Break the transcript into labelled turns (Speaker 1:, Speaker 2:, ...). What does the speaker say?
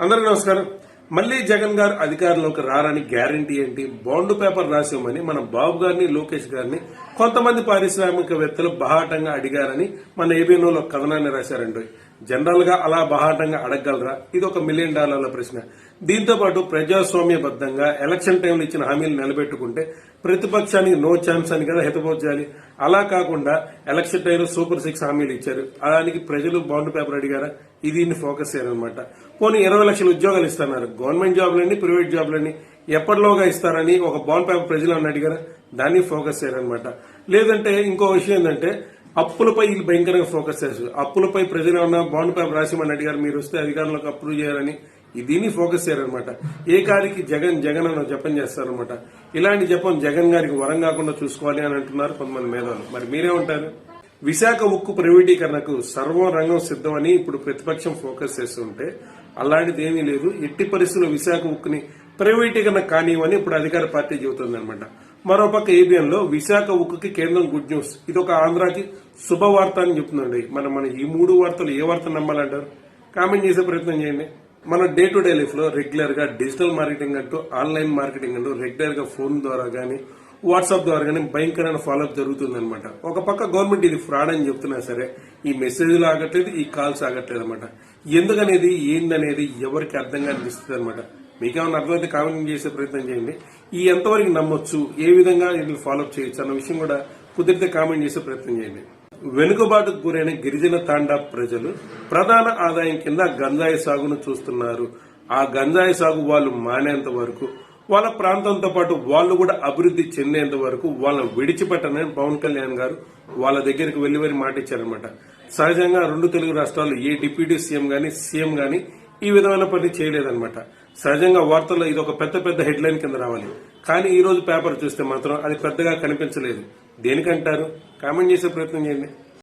Speaker 1: అందరికీ నమస్కారం. మళ్ళీ జగన్ గారు అధికారంలోకి రారని గ్యారంటీ ఏంటి? బాండ్ పేపర్ రాసివ్వమని మన బాబు గారిని లోకేష్ గారిని కొంతమంది పారిశ్రామికవేత్తలు బహాటంగా అడిగారని మన ఏబీఎన్ఓలో కథనాన్ని రాశారండి. జనరల్గా అలా బహాటంగా అడగగలరా? ఇది ఒక మిలియన్ డాలర్ల ప్రశ్న. దీంతో పాటు ప్రజాస్వామ్యబద్ధంగా ఎలక్షన్ టైంలో ఇచ్చిన హామీలు నిలబెట్టుకుంటే ప్రతిపక్షానికి నో ఛాన్స్ అని కదా హితబోధ అలా కాకుండా ఎలక్షన్ టైంలో సూపర్ సిక్స్ హామీలు ఇచ్చారు. అలానికి ప్రజలు బాండ్ పేపర్ అడిగారా? ఇది దీన్ని ఫోకస్ చేయాలన్నమాట పోనీ ఇరవై లక్షల ఉద్యోగాలు ఇస్తున్నారు. గవర్నమెంట్ జాబ్లని ప్రైవేట్ జాబ్లని ఎప్పటిలోగా ఇస్తారని ఒక బాండ్ పేపర్ ప్రజలు అని అడిగారా? దాన్ని ఫోకస్ చేయాలన్నమాట. లేదంటే ఇంకో విషయం ఏంటంటే అప్పులపై వీళ్ళు భయంకరంగా ఫోకస్ చేస్తారు. అప్పులపై ప్రజలు ఏమన్నా బాండ్ పేపర్ రాసిమని అడిగారు మీరు వస్తే అధికారంలోకి అప్రూవ్ చేయాలని. దీన్ని ఫోకస్ చేయాలన్నమాట. ఏ కారికి జగన్ జగన్ అన్న జపం చేస్తారనమాట ఇలాంటి జపం జగన్ గారికి వరం కాకుండా చూసుకోవాలి అని అంటున్నారు కొంతమంది మేధావులు. మరి మీరే ఉంటారు? విశాఖ ఉక్కు ప్రైవేటీకరణకు సర్వరంగం సిద్ధమని ఇప్పుడు ప్రతిపక్షం ఫోకస్ చేస్తుంటే అలాంటిది ఏమీ లేదు. ఎట్టి పరిస్థితుల్లో విశాఖ ఉక్కుని ప్రైవేటీకరణ కానివని ఇప్పుడు అధికార పార్టీ చెబుతుందన్నమాట. మరోపక్క ఏబిఎన్లో విశాఖ ఉక్కుకి కేంద్రం గుడ్ న్యూస్. ఇది ఒక ఆంధ్రాకి శుభవార్త అని చెప్తుందండి. మన మన ఈ మూడు వార్తలు ఏ వార్త నమ్మాలంటారు? కామెంట్ చేసే ప్రయత్నం చేయండి. మన డే టు డే లైఫ్లో రెగ్యులర్గా డిజిటల్ మార్కెటింగ్ అంటూ ఆన్లైన్ మార్కెటింగ్ అంటూ రెగ్యులర్గా ఫోన్ ద్వారా కానీ వాట్సాప్ ద్వారా కానీ భయంకరమైన ఫాలోఅప్ జరుగుతుందనమాట ఒక పక్క గవర్నమెంట్ ఇది ఫ్రాడ్ అని చెప్తున్నా సరే ఈ మెసేజ్లు ఆగట్లేదు ఈ కాల్స్ ఆగట్లేదు అనమాట ఎందుకనేది ఏందనేది ఎవరికి అర్థం కనిపిస్తుంది అనమాట మీకేమైనా అర్థమైతే కామెంట్ చేసే ప్రయత్నం చేయండి. ఈ ఎంతవరకు నమ్మొచ్చు ఏ విధంగా వీటిని ఫాలోఅప్ చేయొచ్చు అన్న విషయం కూడా కుదిరితే కామెంట్ చేసే ప్రయత్నం చేయండి. వెనుకబాటుకు గురైన గిరిజన తాండా ప్రజలు ప్రధాన ఆదాయం కింద గంజాయి సాగును చూస్తున్నారు. ఆ గంజాయి సాగు వాళ్ళు మానేంత వరకు వాళ్ళ ప్రాంతంతో పాటు వాళ్ళు కూడా అభివృద్ధి చెందేంత వరకు వాళ్ళని విడిచిపెట్టనని పవన్ కళ్యాణ్ గారు వాళ్ళ దగ్గరికి వెళ్ళి వెళ్ళి మాట ఇచ్చారనమాట సహజంగా రెండు తెలుగు రాష్ట్రాలు ఏ డిప్యూటీ సీఎం గాని సీఎం గాని ఈ విధమైన పని చేయలేదన్నమాట. సహజంగా వార్తల్లో ఇది ఒక పెద్ద పెద్ద హెడ్లైన్ కింద రావాలి. కానీ ఈ రోజు పేపర్ చూస్తే మాత్రం అది పెద్దగా కనిపించలేదు. దేనికంటారు? కామెంట్ చేసే ప్రయత్నం చేయండి.